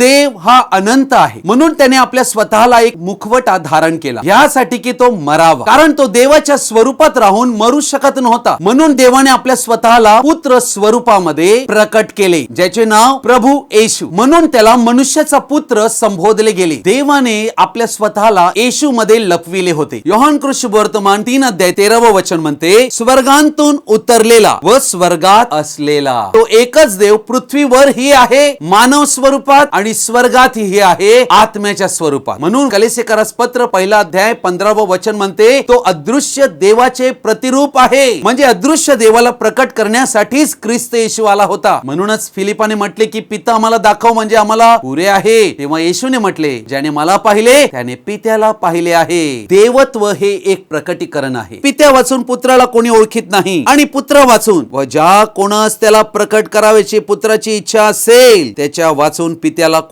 देव हा अनंत आहे. म्हणून त्याने आपल्या स्वतःला एक मुखवटा धारण केला. यासाठी की तो मरावा. कारण तो देवाच्या स्वरूपात राहून मरू शकत नव्हता. म्हणून देवाने आपल्या स्वतःला पुत्र स्वरूपामध्ये प्रकट केले. ज्याचे नाव प्रभू येशू. म्हणून त्याला मनुष्याचा पुत्र संबोधले गेले. देवाने आपल्या स्वतःला येशू मध्ये लपविले होते. योहान कृष्ण वर्तमान तीन अध्याय तेरावं वचन म्हणते स्वर्गांतून उतरलेला व स्वर्गात असलेला. तो एकच देव पृथ्वीवर ही आहे. मानव स्वरूपात आणि स्वर्गात ही आहे आत्म्याच्या स्वरूपात. म्हणून कलेसेकरास पत्र पहिला अध्याय पंधरावं वचन म्हणते तो अदृश्य देवाचे प्रतिरूप आहे. म्हणजे अदृश्य देवाला प्रकट करण्यासाठीच ख्रिस्त येशू आला होता. म्हणूनच फिलिपाने म्हटले की पिता आम्हाला दाखव म्हणजे आम्हाला पुरे आहे. तेव्हा येशूने म्हटले ज्याने मला पाहिले त्याने पित्याला पाहिले आहे. देवत्व हे एक प्रकटीकरण आहे. पित्या वाचून पुत्राला कोणी ओळखीत नाही. आणि पुत्र वाचून व ज्या कोणास त्याला प्रकट करावेची पुत्राची इच्छा असेल त्याच्या वाचून पित्याला